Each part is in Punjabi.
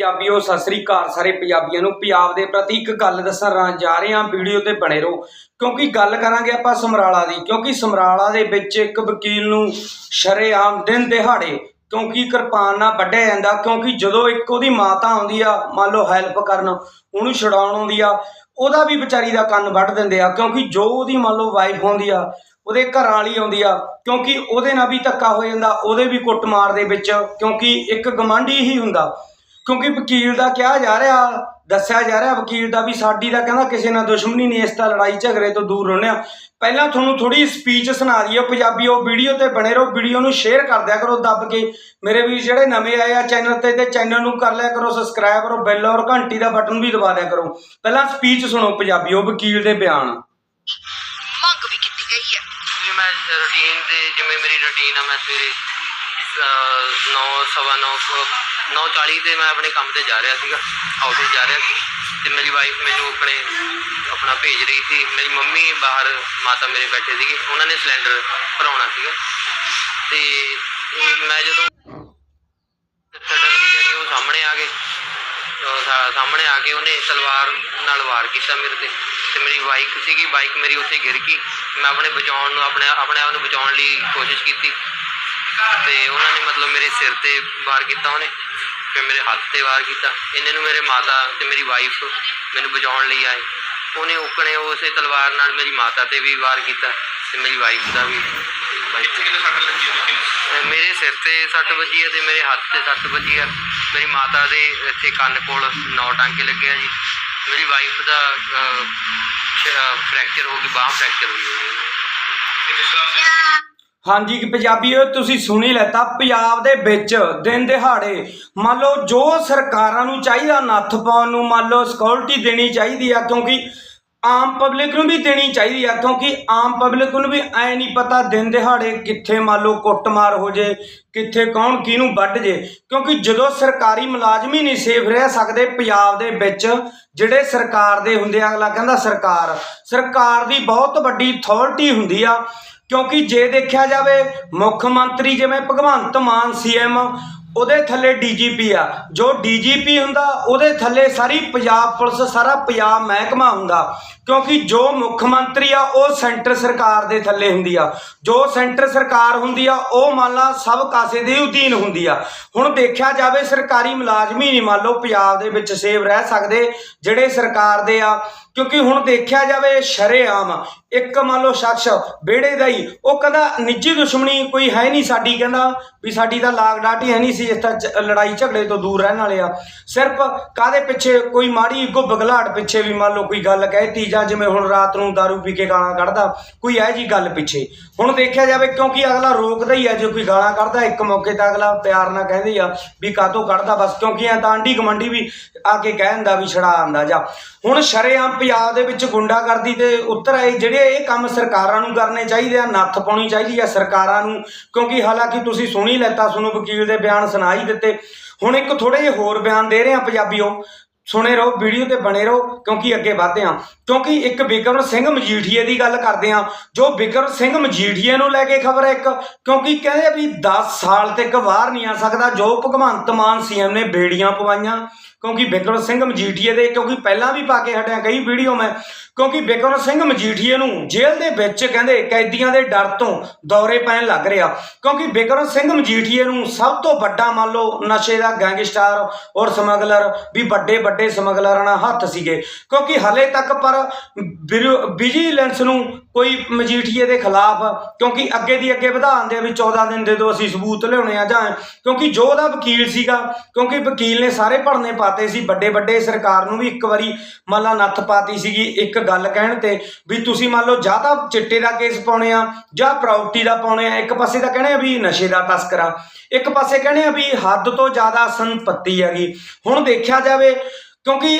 ਪੰਜਾਬੀਓ, ਸਤਿ ਸ੍ਰੀ ਅਕਾਲ ਸਾਰੇ ਪੰਜਾਬੀਆਂ ਨੂੰ। ਪੰਜਾਬ ਦੇ ਪ੍ਰਤੀ ਇੱਕ ਗੱਲ ਦੱਸਣ ਜਾ ਰਹੇ ਹਾਂ, ਵੀਡੀਓ ਤੇ ਬਣੇ ਰਹੋ। ਕਿਉਂਕਿ ਗੱਲ ਕਰਾਂਗੇ ਆਪਾਂ ਸਮਰਾਲਾ ਦੀ। ਕਿਉਂਕਿ ਸਮਰਾਲਾ ਦੇ ਵਿੱਚ ਇੱਕ ਵਕੀਲ ਨੂੰ ਸ਼ਰੇਆਮ ਦਿਨ ਦਿਹਾੜੇ ਕਿਉਂਕਿ ਕਿਰਪਾਨ ਨਾਲ ਵੱਢਿਆ ਜਾਂਦਾ, ਕਿਉਂਕਿ ਜਦੋਂ ਇੱਕ ਉਹਦੀ ਮਾਤਾ ਆਉਂਦੀ ਆ, ਮੰਨ ਲਓ ਹੈਲਪ ਕਰਨ, ਉਹਨੂੰ ਛਡਾਉਣ ਆਉਂਦੀ ਆ, ਉਹਦਾ ਵੀ ਵਿਚਾਰੀ ਦਾ ਕੰਨ ਵੱਢ ਦਿੰਦੇ ਆ। ਕਿਉਂਕਿ ਜੋ ਉਹਦੀ ਮੰਨ ਲਓ ਵਾਈਫ ਆਉਂਦੀ ਆ, ਉਹਦੇ ਘਰ ਵਾਲੀ ਆਉਂਦੀ ਆ, ਕਿਉਂਕਿ ਉਹਦੇ ਨਾਲ ਵੀ ਧੱਕਾ ਹੋ ਜਾਂਦਾ, ਉਹਦੇ ਵੀ ਕੁੱਟਮਾਰ ਦੇ ਵਿੱਚ, ਕਿਉਂਕਿ ਇੱਕ ਗਵਾਂਢੀ ਹੀ ਹੁੰਦਾ। ਕਿਉਂਕਿ ਵਕੀਲ ਦਾ ਕਿਹਾ ਜਾ ਰਿਹਾ ਦੱਸਿਆ ਜਾ ਰਿਹਾ ਵਕੀਲ ਦਾ ਵੀ ਸਾਡੀ ਦਾ ਕਹਿੰਦਾ ਕਿਸੇ ਨਾਲ ਦੁਸ਼ਮਣੀ ਨਹੀਂ ਇਸ ਤਾਂ ਲੜਾਈ ਝਗੜੇ ਤੋਂ ਦੂਰ ਰਹਿੰਦੇ ਆ। ਪਹਿਲਾਂ ਤੁਹਾਨੂੰ ਥੋੜੀ ਸਪੀਚ ਸੁਣਾ ਦਈਏ ਪੰਜਾਬੀ ਉਹ ਵੀਡੀਓ ਤੇ ਬਣੇ ਰਹੋ ਵੀਡੀਓ ਨੂੰ ਸ਼ੇਅਰ ਕਰ ਦਿਆ ਕਰੋ ਦੱਬ ਕੇ। ਮੇਰੇ ਵੀ ਜਿਹੜੇ ਨਵੇਂ ਆਏ ਆ ਚੈਨਲ ਤੇ ਤੇ ਚੈਨਲ ਨੂੰ ਕਰ ਲਿਆ ਕਰੋ ਸਬਸਕ੍ਰਾਈਬ ਕਰੋ ਬੈਲ ਔਰ ਘੰਟੀ ਦਾ ਬਟਨ ਵੀ ਦਬਾ ਦਿਆ ਕਰੋ। ਪਹਿਲਾਂ ਸਪੀਚ ਸੁਣੋ ਪੰਜਾਬੀ ਉਹ ਵਕੀਲ ਦੇ ਬਿਆਨ। ਮੰਗ ਵੀ ਕੀਤੀ ਗਈ ਹੈ। ਜੀ ਮੈਂ ਰੂਟੀਨ ਦੇ ਜਿਵੇਂ ਮੇਰੀ ਰੂਟੀਨ ਆ ਮੈਂ ਸਵੇਰੇ 9 ਸਵਾ 9 9:40 ਤੇ ਮੈਂ ਆਪਣੇ ਕੰਮ ਤੇ ਜਾ ਰਿਹਾ ਸੀਗਾ ਆਫਿਸ ਜਾ ਰਿਹਾ ਸੀ। ਤੇ ਮੇਰੀ ਵਾਈਫ ਮੈਨੂੰ ਆਪਣੇ, ਆਪਣਾ ਭੇਜ ਰਹੀ ਸੀ। ਮੇਰੀ ਮੰਮੀ ਬਾਹਰ, ਮਾਤਾ ਮੇਰੇ ਬੈਠੇ ਸੀਗੇ। ਉਹਨਾਂ ਨੇ ਸਿਲੰਡਰ ਭਰਾਉਣਾ ਸੀਗਾ। ਤੇ ਮੈਂ ਜਦੋਂ ਸਡਨਲੀ ਜਿਹੜੀ ਉਹ ਸਾਹਮਣੇ ਆ ਗਏ ਸਾਹਮਣੇ ਆ ਕੇ ਉਹਨੇ ਤਲਵਾਰ ਨਾਲ ਵਾਰ ਕੀਤਾ ਮੇਰੇ ਤੇ। ਤੇ ਮੇਰੀ ਬਾਈਕ ਸੀਗੀ ਬਾਈਕ ਮੇਰੀ ਉੱਥੇ ਗਿਰ ਗਈ। ਮੈਂ ਆਪਣੇ ਬਚਾਉਣ ਨੂੰ, ਆਪਣੇ ਆਪਣੇ ਆਪ ਨੂੰ ਬਚਾਉਣ ਲਈ ਕੋਸ਼ਿਸ਼ ਕੀਤੀ। ਤੇ ਉਹਨਾਂ ਨੇ ਮਤਲਬ ਮੇਰੇ ਸਿਰ ਤੇ ਵਾਰ ਕੀਤਾ ਉਹਨੇ ਫਿਰ ਮੇਰੇ ਹੱਥ ਤੇ ਵਾਰ ਕੀਤਾ। ਇੰਨੇ ਨੂੰ ਮੇਰੇ ਮਾਤਾ ਤੇ ਮੇਰੀ ਵਾਈਫ ਮੈਨੂੰ ਬਚਾਉਣ ਲਈ ਆਏ। ਉਹਨੇ ਉਕਣੇ ਉਸੇ ਤਲਵਾਰ ਨਾਲ ਮੇਰੀ ਮਾਤਾ ਤੇ ਵੀ ਵਾਰ ਕੀਤਾ ਤੇ ਮੇਰੀ ਵਾਈਫ ਦਾ ਵੀ। ਮੇਰੇ ਸਿਰ ਤੇ ਸੱਟ ਵੱਜੀ ਹੈ ਤੇ ਮੇਰੇ ਹੱਥ ਤੇ ਸੱਟ ਵੱਜੀ ਹੈ ਮੇਰੀ ਮਾਤਾ ਦੇ ਇੱਥੇ ਕੰਨ ਕੋਲ ਨੌ ਟਾਂਕੇ ਲੱਗੇ ਆ ਜੀ। ਮੇਰੀ ਵਾਈਫ ਦਾ ਫ੍ਰੈਕਚਰ ਹੋ ਗਈ ਬਾਹ ਫ੍ਰੈਕਚਰ ਹੋਈ ਹੋਈ ਹੈ ਹਾਂਜੀ ਕਿ ਪੰਜਾਬੀਓ, ਤੁਸੀਂ ਸੁਣੀ ਲੈਤਾ, ਪੰਜਾਬ ਦੇ ਵਿੱਚ ਦਿਨ ਦਿਹਾੜੇ, ਮੰਨ ਲਓ ਜੋ ਸਰਕਾਰਾਂ ਨੂੰ ਚਾਹੀਦਾ, ਨੱਥ ਪਾਉਣ ਨੂੰ, ਮੰਨ ਲਓ ਸਿਕਿਉਰਿਟੀ ਦੇਣੀ ਚਾਹੀਦੀ ਆ, ਕਿਉਂਕਿ ਆਮ ਪਬਲਿਕ ਨੂੰ ਵੀ ਦੇਣੀ ਚਾਹੀਦੀ ਆ, ਕਿਉਂਕਿ ਆਮ ਪਬਲਿਕ ਨੂੰ ਵੀ ਐ ਨਹੀਂ ਪਤਾ ਦਿਨ ਦਿਹਾੜੇ ਕਿੱਥੇ ਮੰਨ ਲਓ ਕੁੱਟਮਾਰ ਹੋ ਜੇ, ਕਿੱਥੇ ਕੌਣ ਕਿਹਨੂੰ ਵੱਢ ਜੇ, ਕਿਉਂਕਿ ਜਦੋਂ ਸਰਕਾਰੀ ਮੁਲਾਜ਼ਮ ਹੀ ਨਹੀਂ ਸੇਫ ਰਹਿ ਸਕਦੇ ਪੰਜਾਬ ਦੇ ਵਿੱਚ, ਜਿਹੜੇ ਸਰਕਾਰ ਦੇ ਹੁੰਦੇ ਆ, ਅਗਲਾ ਕਹਿੰਦਾ ਸਰਕਾਰ ਸਰਕਾਰ ਦੀ ਬਹੁਤ ਵੱਡੀ ਅਥਾਰਟੀ ਹੁੰਦੀ ਆ ਕਿਉਂਕਿ ਜੇ ਦੇਖਿਆ ਜਾਵੇ ਮੁੱਖ ਮੰਤਰੀ ਜਿਵੇਂ ਭਗਵੰਤ ਮਾਨ ਸੀਐਮ ਉਹਦੇ ਥੱਲੇ ਡੀਜੀਪੀ ਆ। ਜੋ ਡੀਜੀਪੀ ਹੁੰਦਾ, ਉਹਦੇ ਥੱਲੇ ਸਾਰੀ ਪੰਜਾਬ ਪੁਲਿਸ, ਸਾਰਾ ਪੰਜਾਬ ਮਹਿਕਮਾ ਹੁੰਦਾ। ਕਿਉਂਕਿ ਜੋ ਮੁੱਖ ਮੰਤਰੀ ਆ, ਉਹ ਸੈਂਟਰ ਸਰਕਾਰ ਦੇ ਥੱਲੇ ਹੁੰਦੀ ਆ। ਜੋ ਸੈਂਟਰ ਸਰਕਾਰ ਹੁੰਦੀ ਆ, ਉਹ ਮੰਨ ਲਾ ਸਭ ਕਾਸੇ ਦੇ ਅਧੀਨ ਹੁੰਦੀ ਆ। ਹੁਣ ਦੇਖਿਆ ਜਾਵੇ, ਸਰਕਾਰੀ ਮੁਲਾਜ਼ਮ ਹੀ ਨਹੀਂ, ਮੰਨ ਲਓ ਪੰਜਾਬ ਦੇ ਵਿੱਚ ਸੇਵ ਰਹਿ ਸਕਦੇ ਜਿਹੜੇ ਸਰਕਾਰ ਦੇ ਆ। ਕਿਉਂਕਿ ਹੁਣ ਦੇਖਿਆ ਜਾਵੇ, ਸ਼ਰੇਆਮ ਇੱਕ ਮੰਨ ਲਓ ਸ਼ਖਸ ਵਿਹੜੇ ਦਾ ਹੀ, ਉਹ ਕਹਿੰਦਾ, ਨਿੱਜੀ ਦੁਸ਼ਮਣੀ ਕੋਈ ਹੈ ਨਹੀਂ ਸਾਡੀ, ਕਹਿੰਦਾ ਵੀ ਸਾਡੀ ਤਾਂ ਲਾਗ ਡਾਟੀ ਹੈ ਨਹੀਂ ਸੀ ਇਸ ਤਾਂ ਲੜਾਈ ਝਗੜੇ ਤੋਂ ਦੂਰ ਰਹਿਣ ਵਾਲੇ ਆ। ਸਿਰਫ ਕਾਦੇ ਪਿੱਛੇ ਕੋਈ ਮਾੜੀ ਇੱਕੋ ਬਗਲਾੜ ਪਿੱਛੇ ਵੀ ਮੰਨ ਲਓ ਕੋਈ ਗੱਲ ਕਹਿਤੀ ਜਾਂ ਜਿਵੇਂ ਹੁਣ ਰਾਤ ਨੂੰ दारू ਪੀ ਕੇ ਗਾਲਾਂ ਕੱਢਦਾ, ਕੋਈ ਇਹ ਜੀ ਗੱਲ ਪਿੱਛੇ। ਹੁਣ ਦੇਖਿਆ ਜਾਵੇ ਕਿਉਂਕਿ ਅਗਲਾ ਰੋਕਦਾ ਹੀ ਆ, ਜੇ ਕੋਈ ਗਾਲਾਂ ਕੱਢਦਾ, ਇੱਕ ਮੌਕੇ ਤੇ ਅਗਲਾ ਪਿਆਰ ਨਾਲ ਕਹਿੰਦੇ ਆ ਵੀ ਕਾਤੋਂ ਕੱਢਦਾ, ਬਸ ਕਿਉਂਕਿ ਐ ਤਾਂ ਆਂਢੀ ਗਮੰਡੀ ਵੀ ਆ ਕੇ ਕਹਿ ਦਿੰਦਾ ਵੀ ਛੜਾ ਆਂਦਾ ਜਾ। ਹੁਣ ਸ਼ਰੇਆਮ ਪੰਜਾਬ ਦੇ ਵਿੱਚ ਗੁੰਡਾਗਰਦੀ ਤੇ ਉੱਤਰ ਆਏ ਜਿਹੜੇ ਇਹ ਕੰਮ ਸਰਕਾਰਾਂ ਨੂੰ ਕਰਨੇ ਚਾਹੀਦੇ ਆ, ਨੱਥ ਪਾਉਣੀ ਚਾਹੀਦੀ ਆ ਸਰਕਾਰਾਂ ਨੂੰ। ਕਿਉਂਕਿ ਹਾਲਾਂਕਿ ਤੁਸੀਂ ਸੁਣੀ ਲੈਤਾ ਸੁਣੋ ਵਕੀਲ ਦੇ ਬਿਆਨ ਸੁਣਾ ਹੀ ਦਿੱਤੇ। ਹੁਣ ਇੱਕ ਥੋੜੇ ਜਿਹੇ ਹੋਰ ਬਿਆਨ ਦੇ ਰਹੇ ਆ ਪੰਜਾਬੀਓ। ਸੁਣੇ ਰਹੋ, ਵੀਡੀਓ ਤੇ ਬਣੇ ਰਹੋ, ਕਿਉਂਕਿ ਅੱਗੇ ਵਧਦੇ ਹਾਂ। ਕਿਉਂਕਿ ਇੱਕ ਬਿਕਰਮ ਸਿੰਘ ਮਜੀਠੀਏ ਦੀ ਗੱਲ ਕਰਦੇ ਹਾਂ। ਜੋ ਬਿਕਰਮ ਸਿੰਘ ਮਜੀਠੀਏ ਨੂੰ ਲੈ ਕੇ ਖਬਰ ਹੈ ਇੱਕ, ਕਿਉਂਕਿ ਕਹਿੰਦੇ ਵੀ 10 ਸਾਲ ਤੱਕ ਬਾਹਰ ਨਹੀਂ ਆ ਸਕਦਾ। ਜੋ ਭਗਵੰਤ ਮਾਨ ਸੀਐਮ ਨੇ ਬੇੜੀਆਂ ਪਵਾਈਆਂ। ਕਿਉਂਕਿ ਬਿਕਰਮ ਸਿੰਘ ਮਜੀਠੀਏ ਦੇ, ਕਿਉਂਕਿ ਪਹਿਲਾਂ ਵੀ ਪਾ ਕੇ ਹਟਿਆ ਕਈ ਵੀਡੀਓ ਮੈਂ, ਕਿਉਂਕਿ ਬਿਕਰਮ ਸਿੰਘ ਮਜੀਠੀਏ ਨੂੰ ਜੇਲ੍ਹ ਦੇ ਵਿੱਚ ਕਹਿੰਦੇ ਕੈਦੀਆਂ ਦੇ ਡਰ ਤੋਂ ਦੌਰੇ ਪੈਣ ਲੱਗ ਰਿਹਾ। ਕਿਉਂਕਿ ਬਿਕਰਮ ਸਿੰਘ ਮਜੀਠੀਏ ਨੂੰ ਸਭ ਤੋਂ ਵੱਡਾ ਮੰਨ ਲਓ ਨਸ਼ੇ ਦਾ ਗੈਂਗਸਟਰ ਔਰ ਸਮਗਲਰ, ਵੀ ਵੱਡੇ ਵੱਡੇ ਸਮਗਲਰਾਂ ਨਾਲ ਹੱਥ ਸੀਗੇ। ਕਿਉਂਕਿ ਹਲੇ ਤੱਕ ਪਰ ਵਿਜੀਲੈਂਸ ਨੂੰ ਕੋਈ ਮਜੀਠੀਏ ਦੇ ਖਿਲਾਫ, ਕਿਉਂਕਿ ਅੱਗੇ ਦੀ ਅੱਗੇ ਵਧਾਉਣ ਦੇ ਵੀ 14 ਦਿਨ ਦੇ ਦੋ ਅਸੀਂ ਸਬੂਤ ਲਿਆਉਣੇ ਆ ਜਾਂ, ਕਿਉਂਕਿ ਜੋ ਉਹਦਾ ਵਕੀਲ ਸੀਗਾ, ਕਿਉਂਕਿ ਵਕੀਲ ਨੇ ਸਾਰੇ ਭਰਨੇ ਪਾਤੇ ਸੀ ਵੱਡੇ ਵੱਡੇ ਸਰਕਾਰ ਨੂੰ ਵੀ ਇੱਕ ਵਾਰੀ ਮੰਨ ਲਾ ਨੱਥ ਪਾਤੀ ਸੀਗੀ ਇੱਕ ਗੱਲ ਕਹਿਣ ਤੇ, ਵੀ ਤੁਸੀਂ ਮੰਨ ਲਓ ਜਾਂ ਤਾਂ ਚਿੱਟੇ ਦਾ ਕੇਸ ਪਾਉਣੇ ਆ, ਜਾਂ ਪ੍ਰਾਪਰਟੀ ਦਾ ਪਾਉਣੇ ਆ, ਇੱਕ ਪਾਸੇ ਤਾਂ ਕਹਿੰਦੇ ਆ ਵੀ ਨਸ਼ੇ ਦਾ ਤਸਕਰਾ, ਇੱਕ ਪਾਸੇ ਕਹਿੰਦੇ ਆ ਵੀ ਹੱਦ ਤੋਂ ਜ਼ਿਆਦਾ ਸੰਪਤੀ ਹੈਗੀ। ਹੁਣ ਦੇਖਿਆ ਜਾਵੇ, ਕਿਉਂਕਿ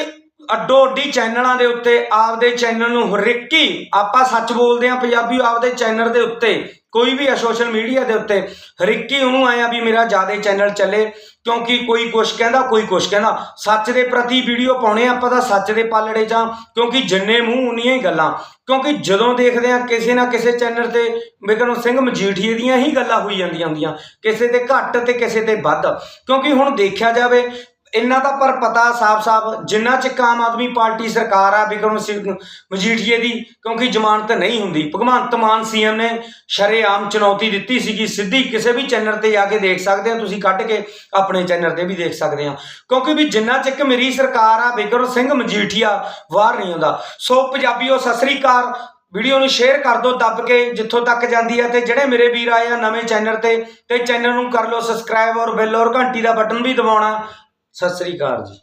ਅੱਡੋ ਅੱਡੀ ਚੈਨਲਾਂ ਦੇ ਉੱਤੇ, ਆਪਦੇ ਚੈਨਲ ਨੂੰ ਹਰਿੱਕੀ ਆਪਾਂ ਸੱਚ ਬੋਲਦੇ ਆ ਪੰਜਾਬੀ ਆਪਦੇ ਚੈਨਲ ਦੇ ਉੱਤੇ, ਕੋਈ ਵੀ ਆ ਸੋਸ਼ਲ ਮੀਡੀਆ ਦੇ ਉੱਤੇ ਹਰਿੱਕੀ ਉਹਨੂੰ ਆਇਆ ਵੀ ਮੇਰਾ ਜ਼ਿਆਦਾ ਚੈਨਲ ਚੱਲੇ, ਕਿਉਂਕਿ ਕੋਈ ਕੁਛ ਕਹਿੰਦਾ, ਕੋਈ ਕੁਛ ਕਹਿੰਦਾ। ਸੱਚ ਦੇ ਪ੍ਰਤੀ ਵੀਡੀਓ ਪਾਉਣੇ ਆਪਾਂ ਤਾਂ ਸੱਚ ਦੇ ਪਾਲੜੇ ਜਾਂ, ਕਿਉਂਕਿ ਜਿੰਨੇ ਮੂੰਹ ਉਨੀਆਂ ਹੀ ਗੱਲਾਂ। ਕਿਉਂਕਿ ਜਦੋਂ ਦੇਖਦੇ ਆ ਕਿਸੇ ਨਾ ਕਿਸੇ ਚੈਨਲ ਤੇ ਬਿਕਰਮ ਸਿੰਘ ਮਜੀਠੀਏ ਦੀਆਂ ਹੀ ਗੱਲਾਂ ਹੋਈ ਜਾਂਦੀਆਂ ਹੁੰਦੀਆਂ, ਕਿਸੇ ਤੇ ਘੱਟ ਤੇ ਕਿਸੇ ਤੇ ਵੱਧ। ਕਿਉਂਕਿ ਹੁਣ ਦੇਖਿਆ ਜਾਵੇ ਇੰਨਾ ਤਾਂ ਪਰ ਪਤਾ ਸਾਫ਼-ਸਾਫ਼ ਜਿੰਨਾ ਚਿਰ ਆਮ ਆਦਮੀ ਪਾਰਟੀ ਸਰਕਾਰ ਆ ਬਿਕਰਮ ਸਿੰਘ ਮਜੀਠੀਏ ਦੀ, ਕਿਉਂਕਿ ਜ਼ਮਾਨਤ ਨਹੀਂ ਹੁੰਦੀ। ਭਗਵੰਤ ਮਾਨ ਸੀਐਮ ਨੇ ਸ਼ਰੇਆਮ ਚੁਣੌਤੀ ਦਿੱਤੀ ਸੀਗੀ, ਸਿੱਧੀ ਕਿਸੇ ਵੀ ਚੈਨਲ ਤੇ ਜਾ ਕੇ ਦੇਖ ਸਕਦੇ ਹੋ ਤੁਸੀਂ ਕੱਢ ਕੇ ਆਪਣੇ ਚੈਨਲ ਤੇ ਵੀ ਦੇਖ ਸਕਦੇ ਆ। ਕਿਉਂਕਿ ਵੀ ਜਿੰਨਾ ਚੱਕ ਮੇਰੀ ਸਰਕਾਰ ਆ ਬਿਕਰਮ ਸਿੰਘ ਮਜੀਠੀਆ ਬਾਹਰ ਨਹੀਂ ਆਉਂਦਾ ਸੋ ਪੰਜਾਬੀਓ, ਸਤਿ ਸ੍ਰੀ ਅਕਾਲ। ਵੀਡੀਓ ਨੂੰ ਸ਼ੇਅਰ ਕਰ ਦਿਓ, ਦੱਬ ਕੇ ਜਿੱਥੋਂ ਤੱਕ ਜਾਂਦੀ ਹੈ ਤੇ ਜਿਹੜੇ ਮੇਰੇ ਵੀਰ ਆਏ ਆ ਨਵੇਂ ਚੈਨਲ ਤੇ ਤੇ ਚੈਨਲ ਨੂੰ ਕਰ ਲਓ ਸਬਸਕ੍ਰਾਈਬ ਔਰ ਬੈਲ ਔਰ ਘੰਟੀ ਦਾ ਬਟਨ ਵੀ ਦਬਾਉਣਾ। ਸਤਿ ਸ੍ਰੀ ਅਕਾਲ ਜੀ।